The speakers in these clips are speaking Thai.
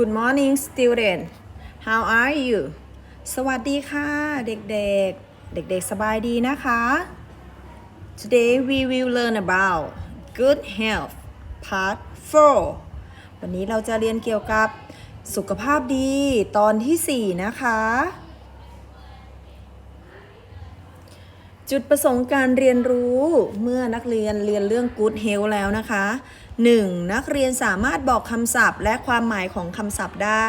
Good morning student How are you สวัสดีค่ะเด็กๆ เด็กๆ สบายดีนะคะ Today we will learn about good health part 4 วันนี้เราจะเรียนเกี่ยวกับสุขภาพดีตอนที่ 4 นะคะ จุดประสงค์การเรียนรู้เมื่อนักเรียนเรียนเรื่อง Good Health แล้วนะคะ 1. นักเรียนสามารถบอกคำศัพท์ และความหมายของคำศัพท์ได้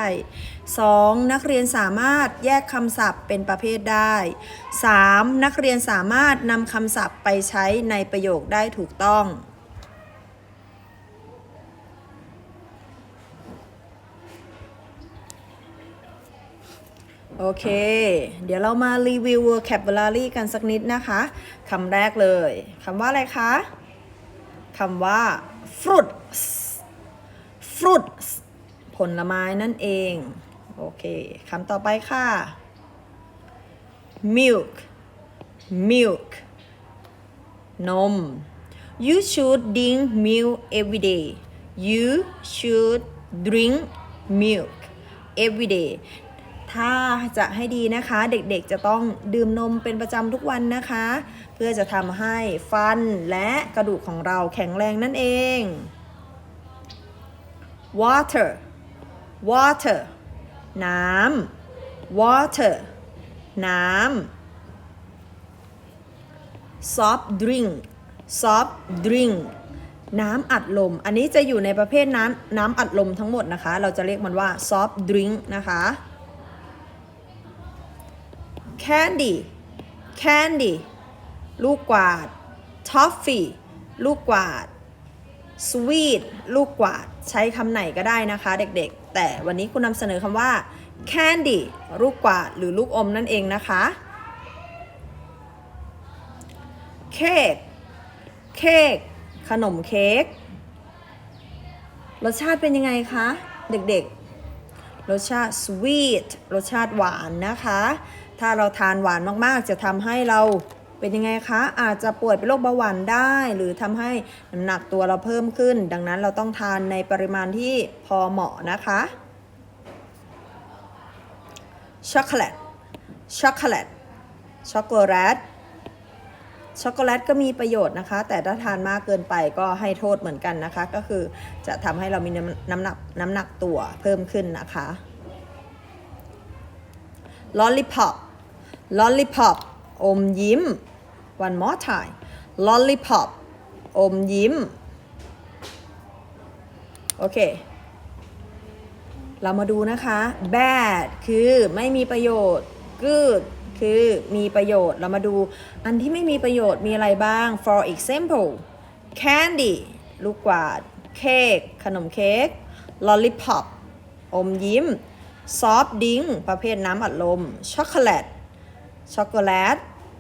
2. นักเรียนสามารถแยกคำศัพท์เป็นประเภทได้ 3. นักเรียนสามารถนำคำศัพท์ไปใช้ในประโยคได้ถูกต้อง โอเค เดี๋ยวเรามารีวิว vocabulary กันสักนิดนะคะ คำแรกเลย คำว่าอะไรคะ คำว่า fruits fruits ผลไม้นั่นเอง โอเคคำต่อไปค่ะ milk milk นม you should drink milk every day you should drink milk every day ถ้าจะให้ดีนะคะ เด็กๆจะต้องดื่มนมเป็นประจำทุกวันนะคะ เพื่อจะทำให้ฟันและกระดูกของเราแข็งแรงนั่นเอง water water น้ำ water น้ำ soft drink soft drink น้ำอัดลม อันนี้จะอยู่ในประเภทน้ำน้ำอัดลมทั้งหมดนะคะ เราจะเรียกมันว่า soft drink นะคะ candy candy ลูกกวาด toffee ลูกกวาด sweet ลูกกวาด ใช้คำไหนก็ได้นะคะเด็กๆ แต่วันนี้คุณนำเสนอคำว่า candy ลูกกวาดหรือลูกอมนั่นเองนะคะเค้กเค้กขนมเค้กรสชาติเป็นยังไงคะ เด็กๆ รสชาติ sweet รสชาติหวานนะคะ ถ้าเราทานหวานมากๆ จะทำให้เราเป็นยังไงคะ อาจจะป่วยเป็นโรคเบาหวานได้ หรือทำให้น้ำหนักตัวเราเพิ่มขึ้น ดังนั้นเราต้องทานในปริมาณที่พอเหมาะนะคะช็อกโกแลตช็อกโกแลตช็อกโกแลตช็อกโกแลตก็มีประโยชน์นะคะ แต่ถ้าทานมากเกินไปก็ให้โทษเหมือนกันนะคะ ก็คือจะทำให้เรามีน้ำน้ำหนักน้ำหนักตัวเพิ่มขึ้นนะคะ lollipop lollipop อมยิ้ม one more time lollipop อมยิ้ม โอเค เรามาดูนะคะ bad คือไม่มีประโยชน์ good คือมีประโยชน์ เรามาดูอันที่ไม่มีประโยชน์มีอะไรบ้าง for example candy ลูกกวาด เค้ก ขนมเค้ก lollipop อมยิ้ม soft drink ประเภทน้ำอัดลม ช็อกโกแลต ช็อกโกแลต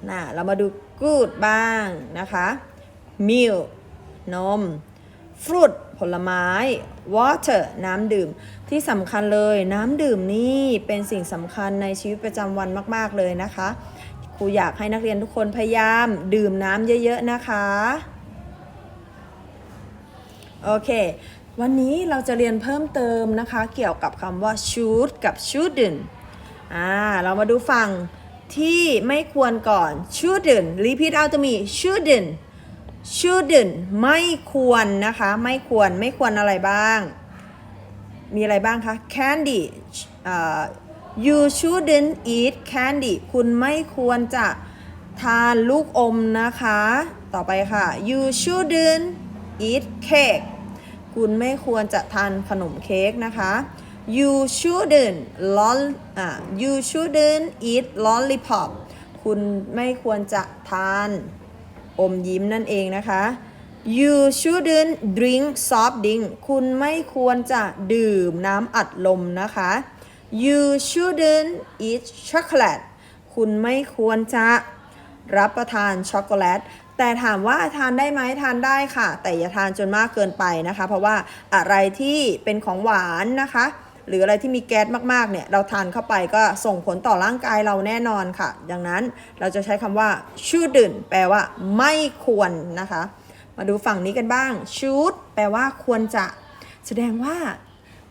นะเรามาดู good บ้างนะคะ milk นม fruit ผลไม้ water น้ำดื่ม ที่สำคัญเลยน้ำดื่มนี่เป็นสิ่งสำคัญในชีวิตประจำวันมาก ๆ เลยนะคะครูอยากให้นักเรียนทุกคนพยายามดื่มน้ำเยอะ ๆ นะคะ โอเค วันนี้เราจะเรียนเพิ่มเติมนะคะ เกี่ยวกับคำว่า should กับ shouldn't อ่า เรามาดูฝั่ง ที่ไม่ควรก่อน shouldn't repeat out to me shouldn't shouldn't ไม่ควรนะคะ ไม่ควรไม่ควรอะไรบ้าง มีอะไรบ้างคะ candy อ่า you shouldn't eat candy คุณไม่ควรจะทานลูกอมนะคะ ต่อไปค่ะ you shouldn't eat cake คุณไม่ควรจะทานขนมเค้กนะคะ you shouldn't lol อ่า you shouldn't eat lollipop คุณไม่ควรจะทานอมยิ้มนั่นเองนะคะ you shouldn't drink soft drink คุณไม่ควรจะดื่มน้ำอัดลมนะคะ you shouldn't eat chocolate คุณไม่ควรจะรับประทานช็อกโกแลตแต่ถามว่าทานได้ไหมทานได้ค่ะ แต่อย่าทานจนมากเกินไปนะคะ เพราะว่าอะไรที่เป็นของหวานนะคะ หรืออะไรที่มีแก๊สมากๆเนี่ยเราทานเข้าไปก็ส่งผลต่อร่างกายเราแน่นอนค่ะ ดังนั้นเราจะใช้คำว่า shouldn't แปลว่า ไม่ควรนะคะ มาดูฝั่งนี้กันบ้าง should แปลว่าควรจะ แสดงว่า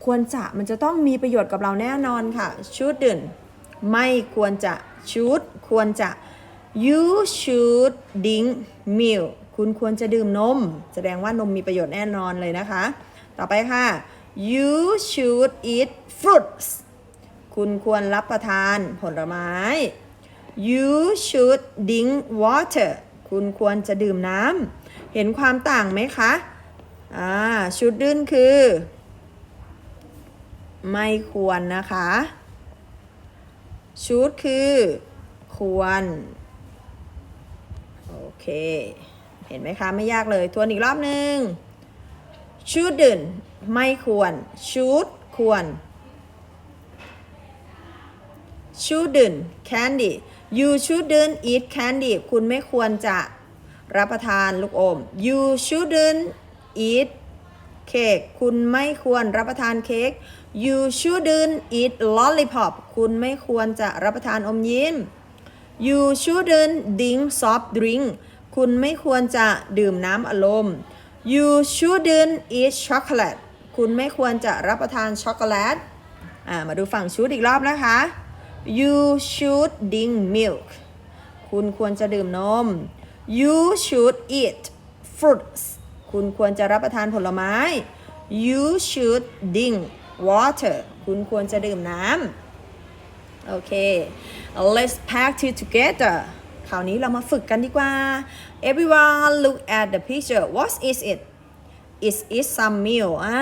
ควรจะมันจะต้องมีประโยชน์กับเราแน่นอนค่ะ shouldn't ไม่ควรจะ should ควรจะ you should drink milk คุณควรจะดื่มนม แสดงว่านมมีประโยชน์แน่นอนเลยนะคะ ต่อไปค่ะ you should eat fruits คุณควรรับประทานผลไม้ you should drink water คุณควรจะดื่มน้ำ เห็นความต่างไหมคะ อ่า shouldn't คือ ไม่ควรนะคะ should คือ ควร โอเค เห็นไหมคะ ไม่ยากเลย ทวนอีกรอบหนึ่ง shouldn't ไม่ควร should ควร shouldn't candy you shouldn't eat candy คุณไม่ควรจะรับประทานลูกอม you shouldn't eat cake คุณไม่ควรรับประทานเค้ก you shouldn't eat lollipop คุณไม่ควรจะรับประทานอมยิ้ม you shouldn't drink soft drink คุณไม่ควรจะดื่มน้ำอารมณ์ you shouldn't eat chocolate คุณไม่ควรจะรับประทานช็อกโกแลตอ่ามาดูฝั่งชุดอีกรอบนะคะ you should drink milk คุณควรจะดื่มนม you should eat fruits คุณควรจะรับประทานผลไม้ you should drink water คุณควรจะดื่มน้ำ โอเค let's practice together คราวนี้เรามาฝึกกันดีกว่า everyone look at the picture what is it is it some milk อ่า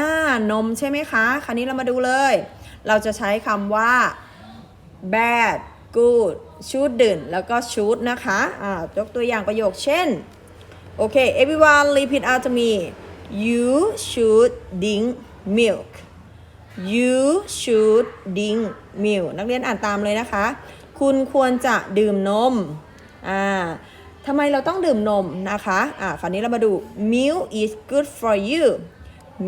นมใช่ไหมคะ คราวนี้เรามาดูเลย เราจะใช้คำว่า bad good shouldn't แล้วก็ should นะคะอ่ายกตัวอย่างประโยคเช่น โอเค everyone repeat after me you should drink milk you should drink milk นักเรียนอ่านตามเลยนะคะ คุณควรจะดื่มนม อ่า ทำไมเราต้องดื่มนมนะคะอ่าคราวนี้เรามาดู milk is good for you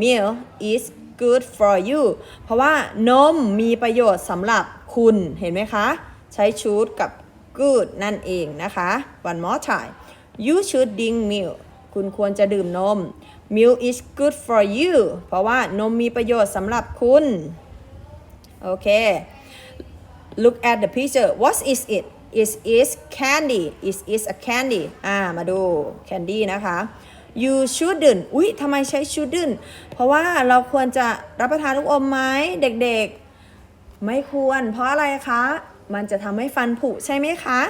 milk is good for you เพราะว่านมมีประโยชน์สำหรับคุณเห็นไหมคะ ใช้ should กับ good นั่นเองนะคะ one more time you should drink milk คุณควรจะดื่มนม milk is good for you เพราะว่านมมีประโยชน์สำหรับคุณ โอเค look at the picture what is it is is candy is is a candy อ่า มาดู candy นะคะ you shouldn't อุ๊ยทำไมใช้ shouldn't เพราะว่าเราควรจะรับประทานลูกอมไหมเด็กๆ ไม่ควร เพราะอะไรคะ มันจะทำให้ฟันผุใช่ไหมคะ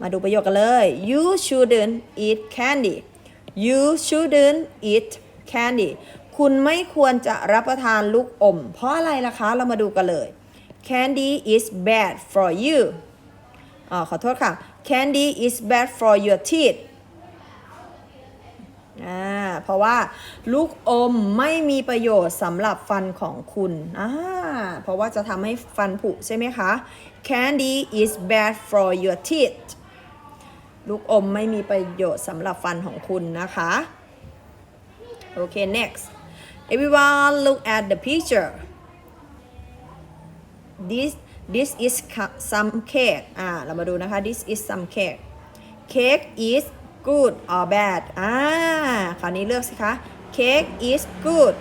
มาดูประโยคกันเลย you shouldn't eat candy you shouldn't eat candy คุณไม่ควรจะรับประทานลูกอม เพราะอะไรล่ะคะ เรามาดูกันเลย candy is bad for you อ่าขอโทษค่ะ candy is bad for your teeth อ่าเพราะว่าลูกอมไม่มีประโยชน์สำหรับฟันของคุณอ่าเพราะว่าจะทำให้ฟันผุใช่ไหมคะ candy is bad for your teeth ลูกอมไม่มีประโยชน์สำหรับฟันของคุณนะคะ โอเค next everyone look at the picture this this is some cake อ่า เรามาดูนะคะ this is some cake cake is good or bad อ่า คราวนี้เลือกสิคะ cake is good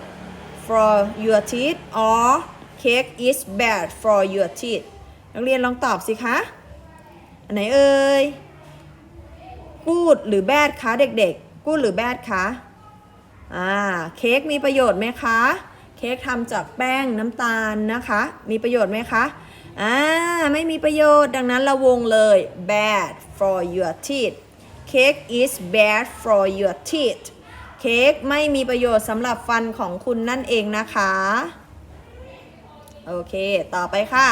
for your teeth or cake is bad for your teeth นักเรียนลองตอบสิคะ อันไหนเอ่ย good หรือ bad คะเด็กๆ good หรือ bad คะ อ่า เค้กมีประโยชน์ไหมคะ เค้กทำจากแป้งน้ำตาลนะคะ มีประโยชน์ไหมคะ อ่าไม่มีประโยชน์ดังนั้นเราวงเลย bad for your teeth cake is bad for your teeth เค้กไม่มีประโยชน์สำหรับฟันของคุณนั่นเองนะคะ โอเค ต่อไปค่ะ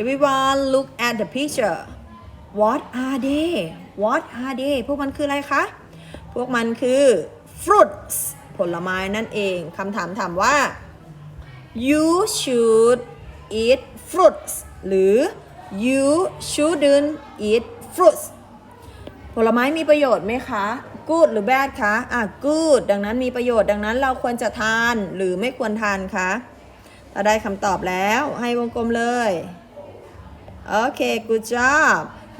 everyone look at the picture what are they what are they พวกมันคืออะไรคะ พวกมันคือ fruits ผลไม้นั่นเอง คำถามถามว่า you should eat fruits หรือ you shouldn't eat fruits ผลไม้มีประโยชน์ไหมคะ good หรือ bad คะ อะ good ดังนั้นมีประโยชน์ดังนั้นเราควรจะทานหรือไม่ควรทานคะถ้าได้คำตอบแล้วให้วงกลมเลย โอเค good job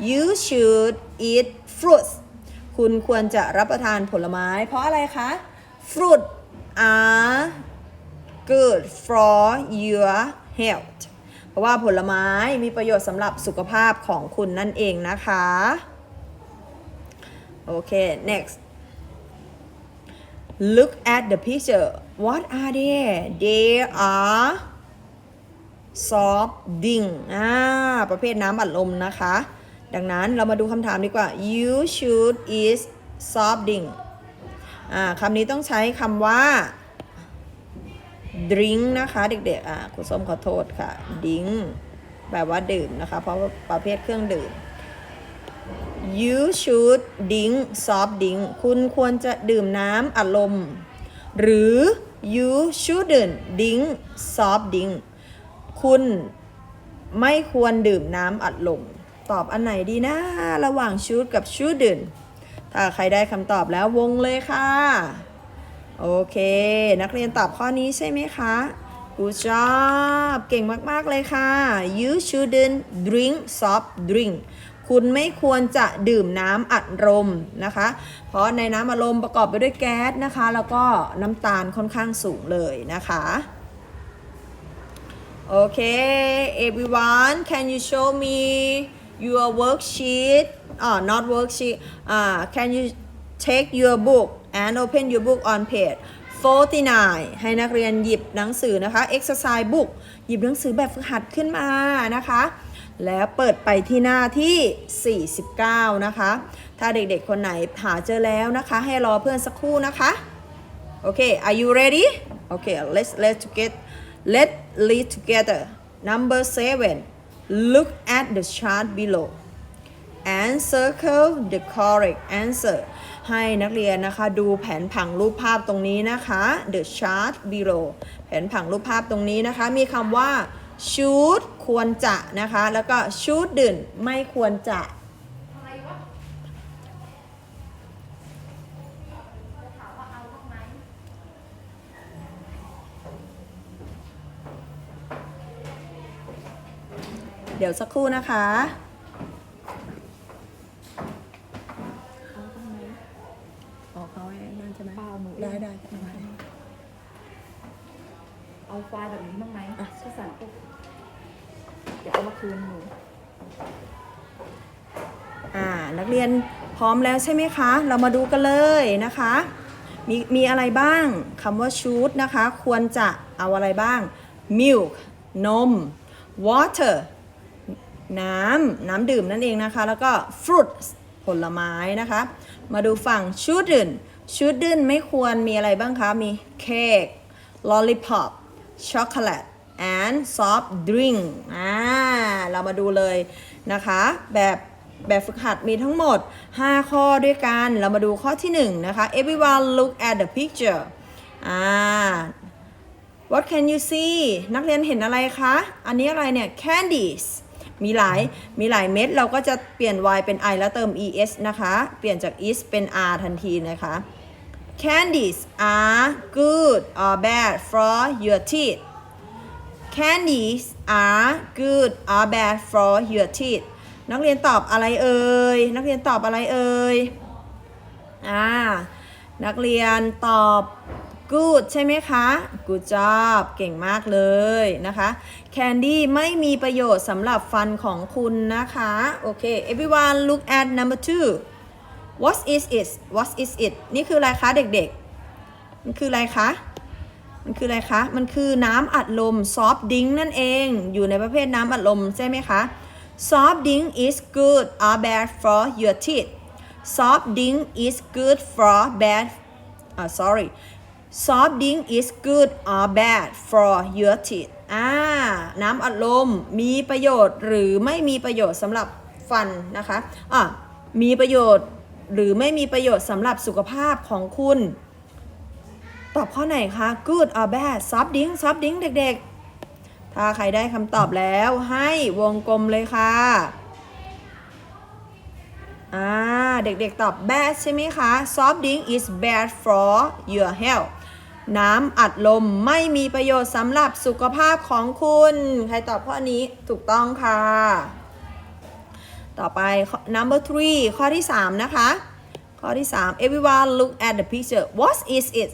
you should eat fruits คุณควรจะรับประทานผลไม้ เพราะอะไรคะ fruit are good for your health ราะว่าผลไม้มีประโยชน์สำหรับสุขภาพของคุณนั่นเองนะคะ โอเค next look at the picture what are they they are soft drink อ่า ประเภทน้ำอัดลมนะคะ ดังนั้นเรามาดูคำถามดีกว่า you should eat soft drink อ่าคำนี้ต้องใช้คำว่า drink นะคะเด็กๆอ่าคุณส้มขอโทษค่ะ drink แปลว่าดื่มนะคะ เพราะว่าประเภทเครื่องดื่ม you should drink soft drink คุณควรจะดื่มน้ำอัดลมหรือ you shouldn't drink soft drink คุณไม่ควรดื่มน้ำอัดลม ตอบอันไหนดีนะ ระหว่าง should กับ shouldn't ถ้าใครได้คำตอบแล้ววงเลยค่ะ โอเค นักเรียนตอบข้อนี้ใช่ไหมคะ Good job เก่งมาก ๆ เลยค่ะ You shouldn't drink soft drink คุณไม่ควรจะดื่มน้ำอัดลมนะคะ เพราะในน้ำอัดลมประกอบไปด้วยแก๊สนะคะ แล้วก็น้ำตาลค่อนข้างสูงเลยนะคะ โอเค everyone can you show me your worksheet uh, not worksheet uh, can you take your book and open your book on page 49 ให้นักเรียนหยิบหนังสือนะคะ exercise book หยิบหนังสือแบบฝึกหัดขึ้นมานะคะ แล้วเปิดไปที่หน้าที่ 49 นะคะ ถ้าเด็กๆคนไหนหาเจอแล้วนะคะ ให้รอเพื่อนสักครู่นะคะ Okay, are you ready? Okay, let's let's get let read together. Number seven. Look at the chart below and circle the correct answer. ให้นักเรียนนะคะดูแผนผังรูปภาพตรงนี้นะคะ the chart below แผนผังรูปภาพตรงนี้นะคะ มีคำว่า should ควรจะนะคะ แล้วก็ shouldn't ไม่ควรจะเดี๋ยวสักครู่นะคะ ออกเขาไอ้นั่นใช่ไหม เปล่าหนูได้ได้ได้เอาไฟล์แบบนี้บ้างไหมชื่อสารปุ๊บเดี๋ยวเอามาคืนหนูอ่านักเรียนพร้อมแล้วใช่ไหมคะ เรามาดูกันเลยนะคะ มีมีอะไรบ้างคำว่า should นะคะ ควรจะเอาอะไรบ้าง milk นม water น้ำน้ำดื่มนั่นเองนะคะ แล้วก็ fruits ผลไม้นะคะ มาดูฝั่ง shouldn't shouldn't ไม่ควรมีอะไรบ้างคะ มี cake lollipop chocolate and soft drink อ่า เรามาดูเลยนะคะ แบบแบบฝึกหัดมีทั้งหมด 5 ข้อด้วยกัน เรามาดูข้อที่1นะคะ everyone look at the picture อ่า What can you see นักเรียนเห็นอะไรคะ อันนี้อะไรเนี่ย candies มีหลาย มีหลายเม็ด เราก็จะเปลี่ยน y เป็น i แล้วเติม es นะคะ เปลี่ยนจาก is เป็น r ทันทีนะคะ candies are good or bad for your teeth candies are good or bad for your teeth นักเรียนตอบอะไรเอ่ย นักเรียนตอบอะไรเอ่ย อ่า นักเรียนตอบ good ใช่ไหมคะ good job เก่งมากเลยนะคะ candy ไม่มีประโยชน์สำหรับฟันของคุณนะคะ โอเค everyone look at number two what is it what is it นี่คืออะไรคะเด็กๆ มันคืออะไรคะ มันคืออะไรคะ มันคือน้ำอัดลม soft drink นั่นเอง อยู่ในประเภทน้ำอัดลมใช่ไหมคะ soft drink is good or bad for your teeth soft drink is good for bad uh, sorry soft drink is good or bad for your teeth อ่า น้ำอัดลมมีประโยชน์หรือไม่มีประโยชน์สำหรับฟันนะคะ อะ มีประโยชน์ หรือไม่มีประโยชน์สำหรับสุขภาพของคุณ ตอบข้อไหนคะ good or bad soft drink soft drink เด็กๆ ถ้าใครได้คำตอบแล้วให้วงกลมเลยค่ะอ่าเด็กๆตอบ bad ใช่ไหมคะ soft drink is bad for your health น้ำอัดลมไม่มีประโยชน์สำหรับสุขภาพของคุณ ใครตอบข้อนี้ถูกต้องค่ะ ต่อไป number three ข้อที่ 3 นะคะ ข้อที่ 3 everyone look at the picture what is it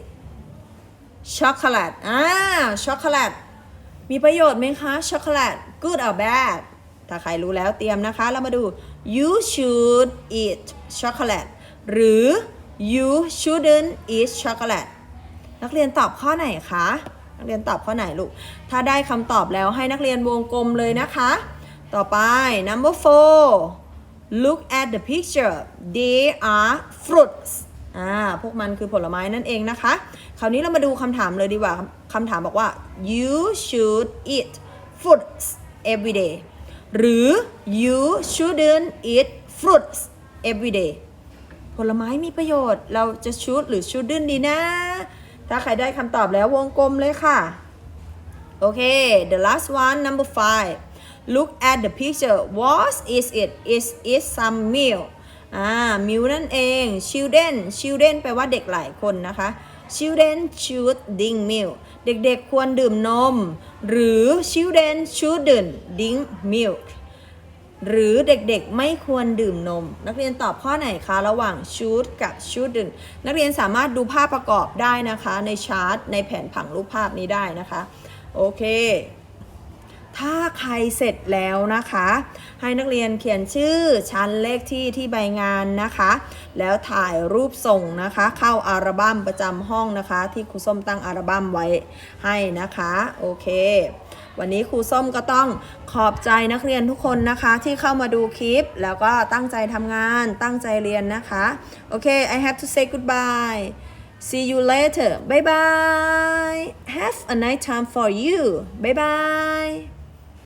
ช็อกโกแลตอ่าช็อกโกแลตมีประโยชน์ไหมคะ ช็อกโกแลต good or bad ถ้าใครรู้แล้วเตรียมนะคะ เรามาดู you should eat chocolate หรือ you shouldn't eat chocolate นักเรียนตอบข้อไหนคะ นักเรียนตอบข้อไหนลูก ถ้าได้คำตอบแล้วให้นักเรียนวงกลมเลยนะคะ ต่อไป number four look at the picture they are fruits อ่า พวกมันคือผลไม้นั่นเองนะคะ คราวนี้เรามาดูคำถามเลยดีกว่า คำถามบอกว่า you should eat fruits every day หรือ you shouldn't eat fruits every day ผลไม้มีประโยชน์ เราจะชูดหรือชูดดึนดีนะ ถ้าใครได้คำตอบแล้ววงกลมเลยค่ะ โอเค the last one number five look at the picture what is it is it some meal อ่า meal นั่นเอง children children แปลว่าเด็กหลายคนนะคะ children should drink milk เด็กๆควรดื่มนม หรือ children shouldn't drink milk หรือเด็กๆไม่ควรดื่มนม นักเรียนตอบข้อไหนคะ ระหว่าง should กับ shouldn't นักเรียนสามารถดูภาพประกอบได้นะคะ ในชาร์ตในแผนผังรูปภาพนี้ได้นะคะ โอเค ถ้าใครเสร็จแล้วนะคะ ให้นักเรียนเขียนชื่อชั้นเลขที่ที่ใบงานนะคะ แล้วถ่ายรูปส่งนะคะ เข้าอัลบั้มประจำห้องนะคะ ที่ครูส้มตั้งอัลบั้มไว้ให้นะคะโอเค วันนี้ครูส้มก็ต้องขอบใจนักเรียนทุกคนนะคะ ที่เข้ามาดูคลิป แล้วก็ตั้งใจทำงานตั้งใจเรียนนะคะโอเค I have to say goodbye see you later bye bye have a nice time for you bye bye